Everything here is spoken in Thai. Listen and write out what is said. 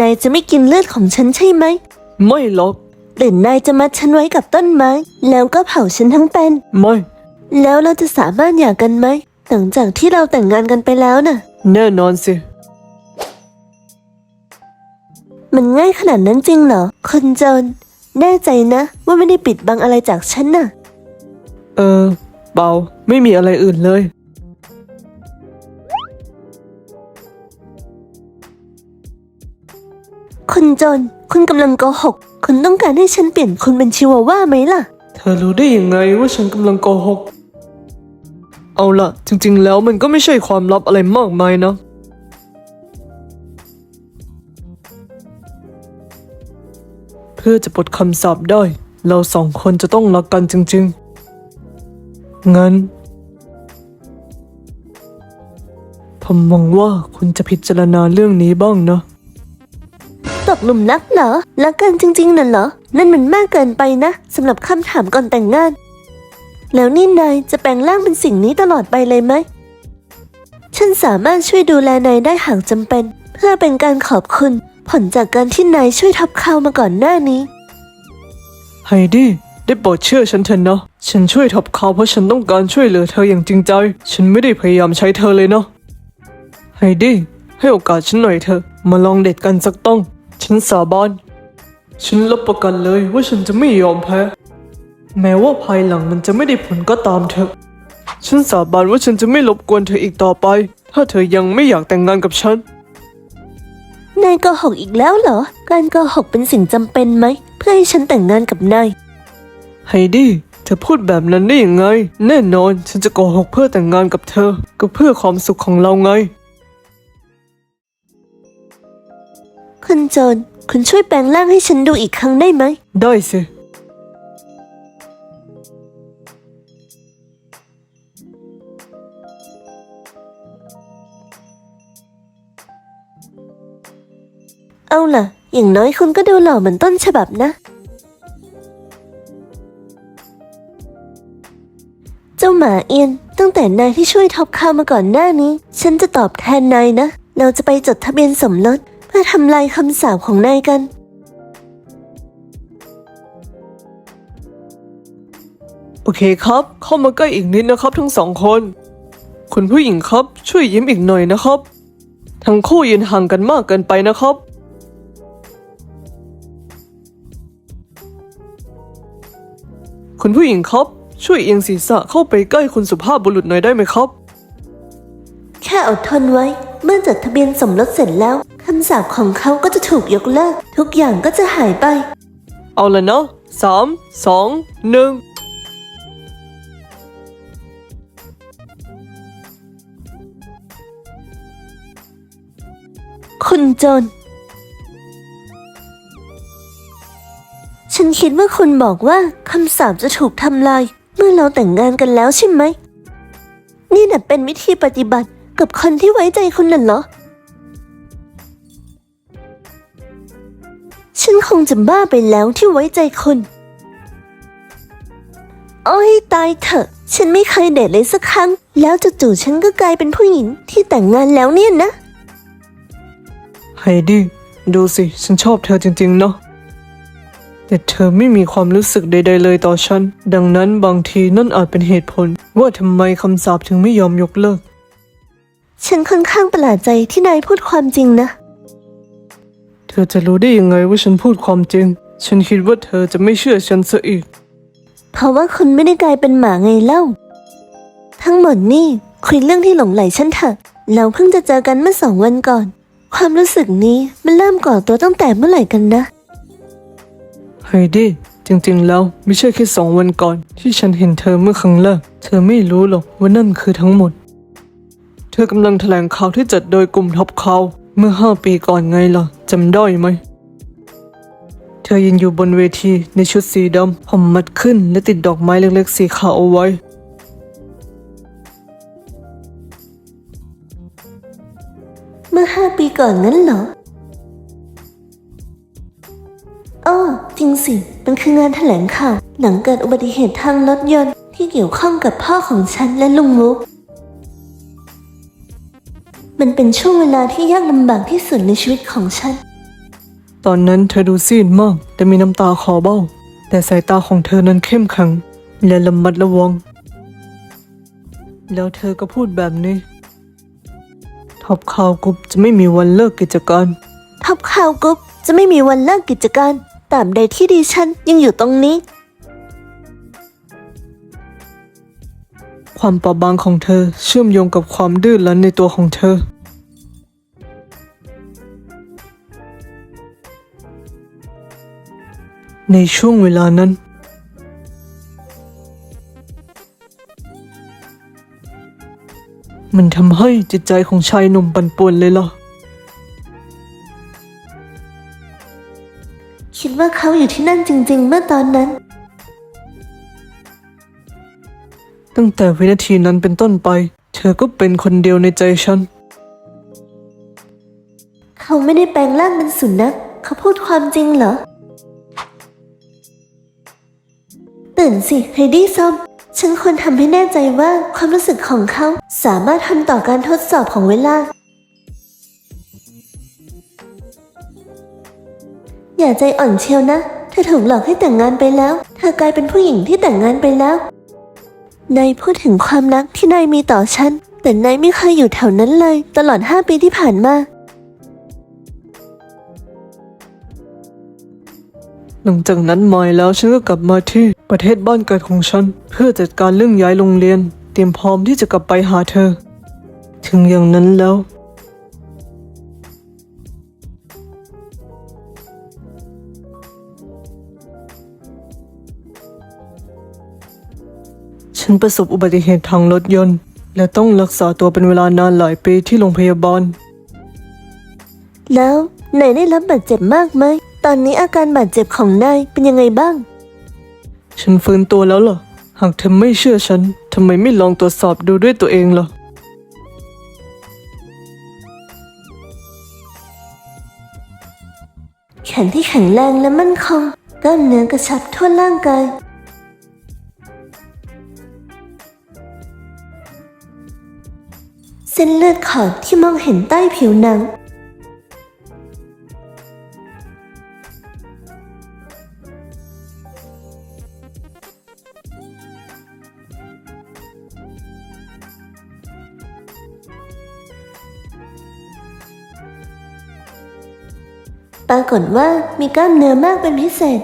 นายจะไม่กินเลือดของฉันใช่ไหม ไม่หรอก หรือนายจะมัดฉันไว้กับต้นไม้ แล้วก็เผาฉันทั้งเป็น ไม่ แล้วเราจะสามารถหย่ากันไหม หลังจากที่เราแต่งงานกันไปแล้วน่ะ แน่นอนสิ มันง่ายขนาดนั้นจริงเหรอ คนจน แน่ใจนะ ว่าไม่ได้ปิดบังอะไรจากฉันน่ะ เออเปล่าไม่มีอะไรอื่นเลย คนจน คุณกำลังโกหก คุณต้องการให้ฉันเปลี่ยนคุณเป็นชิวาว่าไหมล่ะ เธอรู้ได้ยังไงว่าฉันกำลังโกหก เอาล่ะ จริงๆ แล้วมันก็ไม่ใช่ความลับอะไรมากมายนะ เพื่อจะปลดคำสาปได้ เราสองคนจะต้องรักกันจริงๆ งั้นผมหวังว่าคุณจะพิจารณาเรื่องนี้บ้างนะ ตกหลุมรักเหรอรักกันจริงๆน่ะเหรอ นั่นมันมากเกินไปนะสำหรับคำถามก่อนแต่งงาน แล้วนี่นายจะแปลงร่างเป็นสิ่งนี้ตลอดไปเลยไหมฉันสามารถช่วยดูแลนายได้หากจำเป็น เพื่อเป็นการขอบคุณ ผลจากการที่นายช่วยทับเขาวมาก่อนหน้านี้ ไฮดี้ได้โปรดเชื่อฉันเถอะนะฉันช่วยทับเขาเพราะฉันต้องการช่วยเหลือเธออย่างจริงใจ ฉันไม่ได้พยายามใช้เธอเลยเนาะไฮดี้ให้โอกาสฉันหน่อยเถอะมาลองเดทกันสักต้อง ฉันสาบาน ฉันรับประกันเลยว่าฉันจะไม่ยอมแพ้ แม้ว่าภายหลังมันจะไม่ได้ผลก็ตามเถอะ ฉันสาบานว่าฉันจะไม่รบกวนเธออีกต่อไป ถ้าเธอยังไม่อยากแต่งงานกับฉัน นายโกหกอีกแล้วเหรอ การโกหกเป็นสิ่งจำเป็นไหม เพื่อให้ฉันแต่งงานกับนาย ไฮดี้เธอพูดแบบนั้นได้ยังไง แน่นอนฉันจะโกหกเพื่อแต่งงานกับเธอ ก็เพื่อความสุขของเราไง คุณโจนคุณช่วยแปลงร่างให้ฉันดูอีกครั้งได้ไหม ได้สิ เอาล่ะ อย่างน้อยคุณก็ดูหล่อเหมือนต้นฉบับนะ เจ้าหมาเอียน ตั้งแต่นายที่ช่วยท็อปข้าวมาก่อนหน้านี้ ฉันจะตอบแทนนายนะ เราจะไปจดทะเบียนสมรส เพื่อทำลายคำสาปของนายกัน โอเคครับ เข้ามาใกล้อีกนิดนะครับทั้งสองคน คุณผู้หญิงครับ ช่วยยิ้มอีกหน่อยนะครับ ทั้งคู่ยืนห่างกันมากเกินไปนะครับ คุณผู้หญิงครับ ช่วยเอียงศีรษะเข้าไปใกล้คุณสุภาพบุรุษหน่อยได้ไหมครับ แค่อดทนไว้ เมื่อจดทะเบียนสมรสเสร็จแล้ว คำสาปของเขาก็จะถูกยกเลิก ทุกอย่างก็จะหายไป เอาละนะสามสองหนึ่งคุณโจน ฉันคิดว่าคุณบอกว่าคำสาปจะถูกทำลาย เมื่อเราแต่งงานกันแล้วใช่ไหม นี่น่ะเป็นวิธีปฏิบัติกับคนที่ไว้ใจคุณน่ะเหรอ ฉันคงจะบ้าไปแล้วที่ไว้ใจคุณโอ้ยตายเถอะ ฉันไม่เคยเดทเลยสักครั้ง แล้วจู่ๆฉันก็กลายเป็นผู้หญิงที่แต่งงานแล้วเนี่ยนะ ไฮดี้ดูสิ ฉันชอบเธอจริงๆเนาะแต่เธอไม่มีความรู้สึกใด ๆ เลยต่อฉัน ดังนั้นบางทีนั่นอาจเป็นเหตุผล ว่าทำไมคำสาปถึงไม่ยอมยกเลิก ฉันค่อนข้างประหลาดใจที่นายพูดความจริงนะเธอจะรู้ได้ยังไงว่าฉันพูดความจริง ฉันคิดว่าเธอจะไม่เชื่อฉันซะอีก เพราะว่าคุณไม่ได้กลายเป็นหมาไงเล่า ทั้งหมดนี่คุยเรื่องที่หลงไหลฉันเถอะ เราเพิ่งจะเจอกันเมื่อสองวันก่อน ความรู้สึกนี้มันเริ่มก่อตัวตั้งแต่เมื่อไหร่กันนะ ไฮดี้จริงๆ แล้วไม่ใช่แค่สองวันก่อน ที่ฉันเห็นเธอเมื่อครั้งแรกเธอไม่รู้หรอกว่านั่นคือทั้งหมด เธอกำลังแถลงข่าวที่จัดโดยกลุ่มท็อปข่าว เมื่อห้าปีก่อนไงล่ะจำได้ไหม เธอยืนอยู่บนเวทีในชุดสีดำผมมัดขึ้นและติดดอกไม้เล็กๆสีขาวเอาไว้ เมื่อห้าปีก่อนงั้นเหรออ้อจริงสิมันคืองานแถลงข่าวหลังเกิดอุบัติเหตุทางรถยนต์ที่เกี่ยวข้องกับพ่อของฉันและลุงมุก มันเป็นช่วงเวลาที่ยากลำบากที่สุดในชีวิตของฉัน ตอนนั้นเธอดูซีดมาก แต่มีน้ำตาคลอเบ้า แต่สายตาของเธอนั้นเข้มแข็งและระมัดระวัง แล้วเธอก็พูดแบบนี้ ท็อปข่าวกรุ๊ปจะไม่มีวันเลิกกิจการท็อปข่าวกรุ๊ปจะไม่มีวันเลิกกิจการตราบใดที่ดิฉันยังอยู่ตรงนี้ ความเปราะบางของเธอ เชื่อมโยงกับความดื้อรั้นในตัวของเธอ ในช่วงเวลานั้น มันทำให้จิตใจของชายหนุ่มปั่นป่วนเลยล่ะ คิดว่าเขาอยู่ที่นั่นจริง ๆ เมื่อตอนนั้น ตั้งแต่วินาทีนั้นเป็นต้นไป เธอก็เป็นคนเดียวในใจฉัน เขาไม่ได้แปลงร่างเป็นสุนัขเขาพูดความจริงเหรอ ตื่นสิไฮดี้ซอม ฉันควรทำให้แน่ใจว่าความรู้สึกของเขาสามารถทนต่อการทดสอบของเวลา อย่าใจอ่อนเชียวนะ เธอถูกหลอกให้แต่งงานไปแล้ว เธอกลายเป็นผู้หญิงที่แต่งงานไปแล้ว นายพูดถึงความรักที่นายมีต่อฉัน แต่นายไม่เคยอยู่แถวนั้นเลย ตลอดห้าปีที่ผ่านมา หลังจากนั้นมาแล้วฉันก็กลับมาที่ประเทศบ้านเกิดของฉัน เพื่อจัดการเรื่องย้ายโรงเรียน เตรียมพร้อมที่จะกลับไปหาเธอ ถึงอย่างนั้นแล้ว ฉันประสบอุบัติเหตุทางรถยนต์ และต้องรักษาตัวเป็นเวลานานหลายปีที่โรงพยาบาล แล้วนายได้รับบาดเจ็บมากไหม ตอนนี้อาการบาดเจ็บของนายเป็นยังไงบ้าง ฉันฟื้นตัวแล้วเหรอ หากเธอไม่เชื่อฉันทำไมไม่ลองตรวจสอบดูด้วยตัวเองล่ะ แขนที่แข็งแรงและมั่นคงกล้ามเนื้อกระชับทั่วร่างกาย เส้นเลือดขอดที่มองเห็นใต้ผิวหนัง ปรากฏว่ามีกล้ามเนื้อมากเป็นพิเศษ